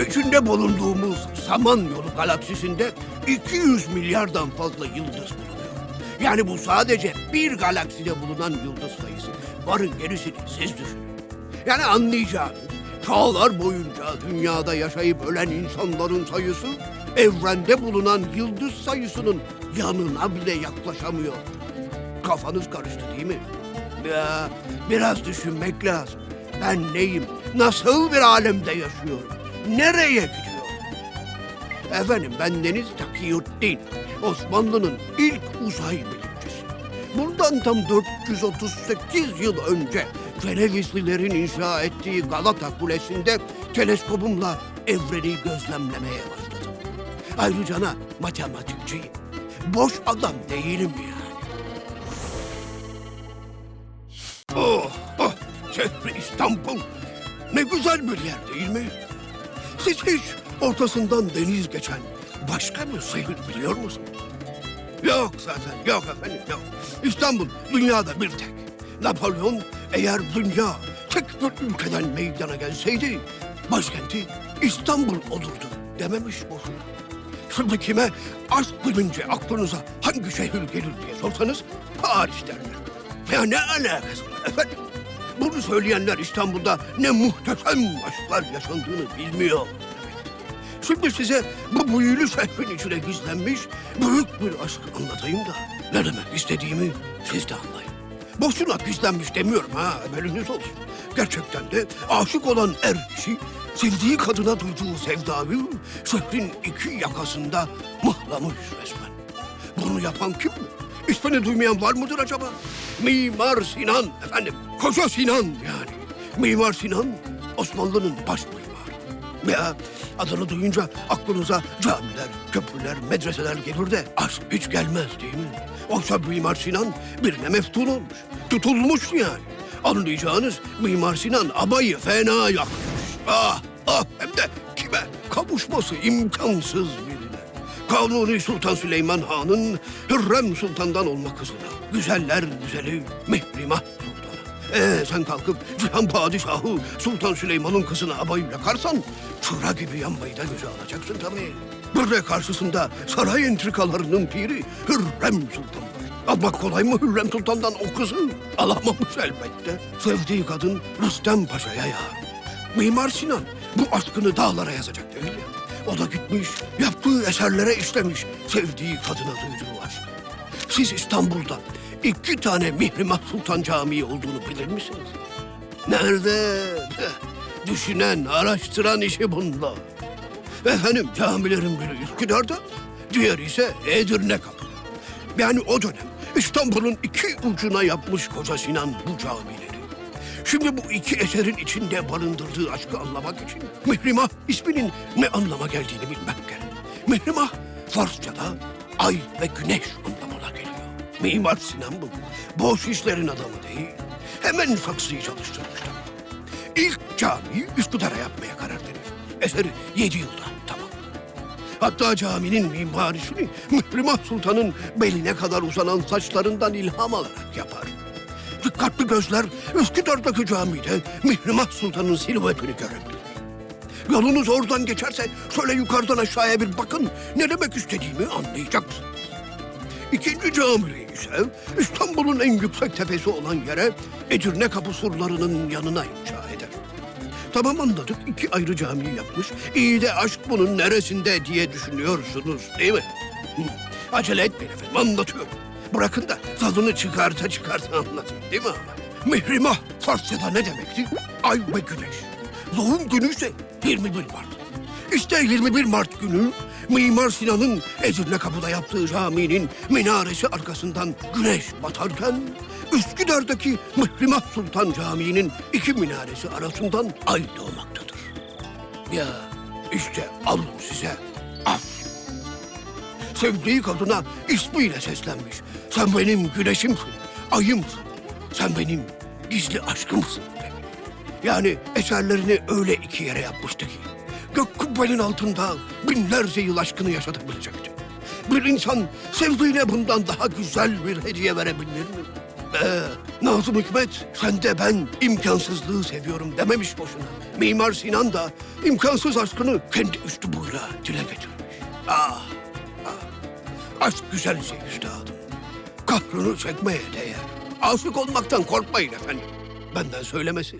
içinde bulunduğumuz Samanyolu galaksisinde 200 milyardan fazla yıldız bulunuyor. Yani bu sadece bir galakside bulunan yıldız sayısı. Varın gerisini siz düşünün. Yani anlayacağınız çağlar boyunca dünyada yaşayıp ölen insanların sayısı evrende bulunan yıldız sayısının yanına bile yaklaşamıyor. Kafanız karıştı değil mi? Ya biraz düşünmek lazım. Ben neyim? Nasıl bir alemde yaşıyorum? Nereye gidiyorum? Efendim ben Deniz Takiyüddin. Osmanlı'nın ilk uzay bilimcisi. Bundan tam 438 yıl önce Cenevizlilerin inşa ettiği Galata Kulesi'nde teleskopumla evreni gözlemlemeye başladım. Ayrıca da matematikçiyim. Boş adam değilim yani. Oh, oh, şehri İstanbul. Ne güzel bir yer değil mi? Siz hiç ortasından deniz geçen başka bir şehir biliyor musunuz? Yok zaten, yok efendim, yok. İstanbul dünyada bir tek. Napolyon eğer dünya tek bir ülkeden meydana gelseydi başkenti İstanbul olurdu dememiş boşuna. Şimdi kime aşk bilince aklınıza hangi şehir gelir diye sorsanız Paris derler. Ya ne alakası var efendim? Bunu söyleyenler İstanbul'da ne muhteşem aşklar yaşandığını bilmiyor. Şimdi size bu büyülü şehrin içine gizlenmiş büyük bir aşkı anlatayım da ne demek istediğimi siz de anlayın. Boşuna gizlenmiş demiyorum ha, haberiniz olsun. Gerçekten de aşık olan er kişi sevdiği kadına duyduğu sevdayı şehrin iki yakasında mıhlamış resmen. Bunu yapan kim? İsmini duymayan var mıdır acaba? Mimar Sinan efendim. Koca Sinan yani. Mimar Sinan Osmanlı'nın baş mimarı. Ya adını duyunca aklınıza camiler, köprüler, medreseler gelir de aşk hiç gelmez değil mi? Oysa Mimar Sinan birine meftun olmuş. Tutulmuş yani. Anlayacağınız Mimar Sinan abayı fena yakmış. Ah ah hem de kime? Kavuşması imkansız. Kanuni Sultan Süleyman Han'ın Hürrem Sultan'dan olma kızına. Güzeller güzeli Mihrimah Sultan'a. Ee sen kalkıp Cihan Padişahı Sultan Süleyman'ın kızına abayı yakarsan... ...çıra gibi yanmayı da göze alacaksın tabii. Böyle karşısında saray entrikalarının piri Hürrem Sultan. Almak kolay mı Hürrem Sultan'dan o kızı? Alamamış elbette. Sevdiği kadın Rüstem Paşa'ya yar. Mimar Sinan bu aşkını dağlara yazacak değil mi? O da gitmiş, yaptığı eserlere işlemiş sevdiği kadına duyduğu aşk. Siz İstanbul'da iki tane Mihrimah Sultan Camii olduğunu bilir misiniz? Nerede? Düşünen, araştıran işi bunda. Efendim camilerin biri Üsküdar'da, diğeri ise Edirne Kapı. Yani o dönem İstanbul'un iki ucuna yapmış Koca Sinan bu camileri. Şimdi bu iki eserin içinde barındırdığı aşkı anlamak için Mihrimah isminin ne anlama geldiğini bilmek gerek. Mihrimah Farsça'da ay ve güneş anlamına geliyor. Mimar Sinan bu. Boş işlerin adamı değil. Hemen saksıyı çalıştırmış. İlk camiyi Üsküdar'a yapmaya karar verir. Eseri yedi yılda tamam. Hatta caminin mimarisini Mihrimah Sultan'ın beline kadar uzanan saçlarından ilham alarak yapar. Dikkatli gözler Üsküdar'daki camide Mihrimah Sultan'ın silüetini görebilir. Yolunuz oradan geçerse şöyle yukarıdan aşağıya bir bakın ne demek istediğimi anlayacaksınız. İkinci cami ise İstanbul'un en yüksek tepesi olan yere Edirne Kapı surlarının yanına inşa eder. Tamam anladık iki ayrı cami yapmış. İyi de aşk bunun neresinde diye düşünüyorsunuz değil mi? Acele etmeyin efendim anlatıyorum. Bırakın da tadını çıkarta çıkarta anlatayım değil mi ama? Mihrimah Farsça'da ne demekti? Ay ve güneş. Doğum günü ise 21 Mart. İşte 21 Mart günü Mimar Sinan'ın Edirne Kapı'da yaptığı caminin minaresi arkasından güneş batarken Üsküdar'daki Mihrimah Sultan Camii'nin iki minaresi arasından ay doğmaktadır. Ya işte alın size. Sevdiği kadına ismiyle seslenmiş. Sen benim güneşimsin, ayımsın. Sen benim gizli aşkımsın demiş. Yani eserlerini öyle iki yere yapmıştı ki. Gök kubbenin altında binlerce yıl aşkını yaşatabilecekti. Bir insan sevdiğine bundan daha güzel bir hediye verebilir mi? Ee, Nazım Hikmet sen de ben imkansızlığı seviyorum dememiş boşuna. Mimar Sinan da imkansız aşkını kendi üslubuyla dile getirmiş. Ah. Aşk güzel şey üstadım. Kahrını çekmeye değer. Aşık olmaktan korkmayın efendim. Benden söylemesi.